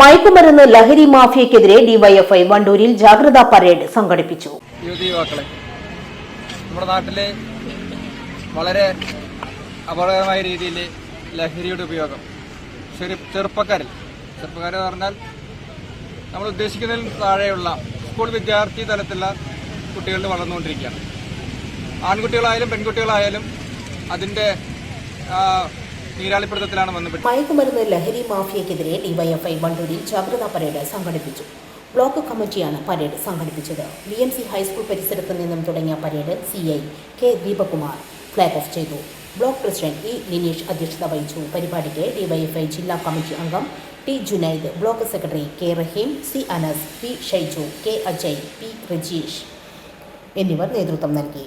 മയക്കുമരുന്ന് ലഹരി മാഫിയക്കെതിരെ ഡിവൈഎഫ്ഐ വണ്ടൂരിൽ ജാഗ്രതാ പരേഡ് സംഘടിപ്പിച്ചു. യുവതി നമ്മുടെ നാട്ടിലെ വളരെ അപകടകരമായ രീതിയിൽ ലഹരിയുടെ ഉപയോഗം. ചെറു ചെറുപ്പക്കാരിൽ ചെറുപ്പക്കാരെന്ന് പറഞ്ഞാൽ നമ്മൾ ഉദ്ദേശിക്കുന്നതിൽ താഴെയുള്ള സ്കൂൾ വിദ്യാർത്ഥി തലത്തിലുള്ള കുട്ടികളിൽ വളർന്നുകൊണ്ടിരിക്കുകയാണ്. ആൺകുട്ടികളായാലും പെൺകുട്ടികളായാലും അതിന്റെ വന്നുപെട്ടത് മയക്കുമരുന്ന് ലഹരി മാഫിയക്കെതിരെ ഡിവൈഎഫ്ഐ വണ്ടൂരിൽ ജാഗ്രതാ പരേഡ് സംഘടിപ്പിച്ചു. ബ്ലോക്ക് കമ്മിറ്റിയാണ് പരേഡ് സംഘടിപ്പിച്ചത്. ബി എം സി ഹൈസ്കൂൾ പരിസരത്ത് നിന്നും തുടങ്ങിയ parade C I K Deepakumar flag off ചെയ്തു. ബ്ലോക്ക് പ്രസിഡന്റ് ഇ ലിനീഷ് അധ്യക്ഷത വഹിച്ചു. പരിപാടിക്ക് ഡിവൈഎഫ്ഐ ജില്ലാ കമ്മിറ്റി അംഗം T Junaid block secretary K Rahim C Anas P Shaiju K Ajay P Rajeesh എന്നിവർ നേതൃത്വം നൽകി.